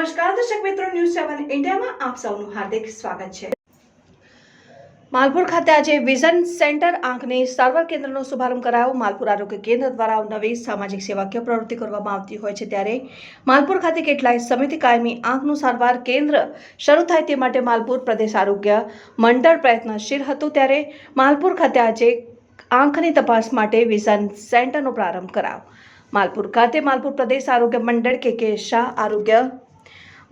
News સેવન ઇન્ડિયામાં આપ સૌનું હાર્દિક સ્વાગત છે. માલપુર ખાતે આજે વિઝન સેન્ટર આંખની સારવાર કેન્દ્રનો શુભારંભ કરાયો. માલપુર આરોગ્ય કેન્દ્ર દ્વારા નવી સામાજિક સેવાકીય પ્રવૃત્તિ કરવામાં આવતી હોય છે ત્યારે માલપુર ખાતે કેટલાય સમિતિ કાયમી આંખનું સારવાર કેન્દ્ર શરૂ થાય તે માટે માલપુર પ્રદેશ આરોગ્ય મંડળ પ્રયત્નશીલ હતું ત્યારે માલપુર ખાતે આજે આંખની તપાસ માટે વિઝન સેન્ટરનો પ્રારંભ કરાયો. માલપુર ખાતે માલપુર પ્રદેશ આરોગ્ય મંડળ કે કે શાહ આરોગ્ય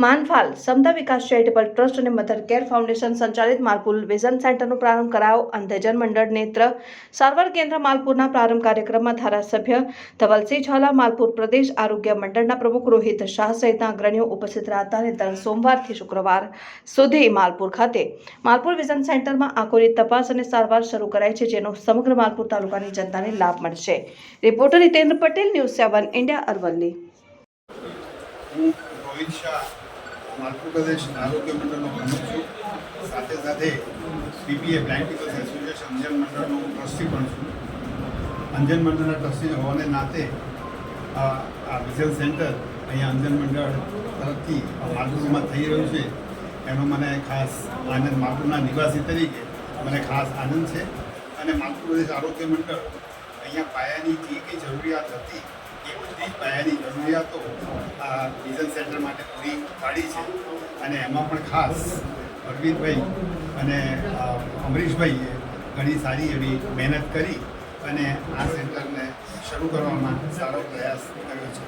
માનફાલ સમતા વિકાસ ચેરિટેબલ ટ્રસ્ટ અને મધર કેર ફાઉન્ડેશન સંચાલિત માલપુર વિઝન સેન્ટરનો પ્રારંભ કરાયો. અંધજન મંડળ નેત્ર સારવાર કેન્દ્ર માલપુરના પ્રારંભ કાર્યક્રમમાં ધારાસભ્ય ધવલસિંહ ઝાલા, માલપુર પ્રદેશ આરોગ્ય મંડળના પ્રમુખ રોહિત શાહ સહિતના અગ્રણીઓ ઉપસ્થિત રહ્યા અને દર સોમવારથી શુક્રવાર સુધી માલપુર ખાતે માલપુર વિઝન સેન્ટરમાં આંખોની તપાસ અને સારવાર શરૂ કરાઈ છે, જેનો સમગ્ર માલપુર તાલુકાની જનતાને લાભ મળશે. Reporter Hitendra Patel, news seven India Aravalli. Rohit Shah Malpur પ્રદેશ આરોગ્ય મંડળનો પ્રમુખ છું. સાથે સાથે PPA blind peoples association Anjan મંડળનો trustee પણ છું. અંજન મંડળના ટ્રસ્ટી હોવાને નાતે આ વિઝન સેન્ટર અહીંયા અંજન મંડળ તરફથી માલપુરમાં થઈ રહ્યું છે. એનો મને ખાસ આનંદ માલપુરના નિવાસી તરીકે મને ખાસ આનંદ છે. અને માલપુર પ્રદેશ આરોગ્ય મંડળ અહીંયા પાયાની જે કંઈ જરૂરિયાત હતી પાયાની જરૂરિયાતો આ વિઝન સેન્ટર માટે પૂરી પાડી છે. અને એમાં પણ ખાસ અરવિંદભાઈ અને અમરીશભાઈએ ઘણી સારી એવી મહેનત કરી અને આ સેન્ટરને શરૂ કરવામાં સારો પ્રયાસ કર્યો છે.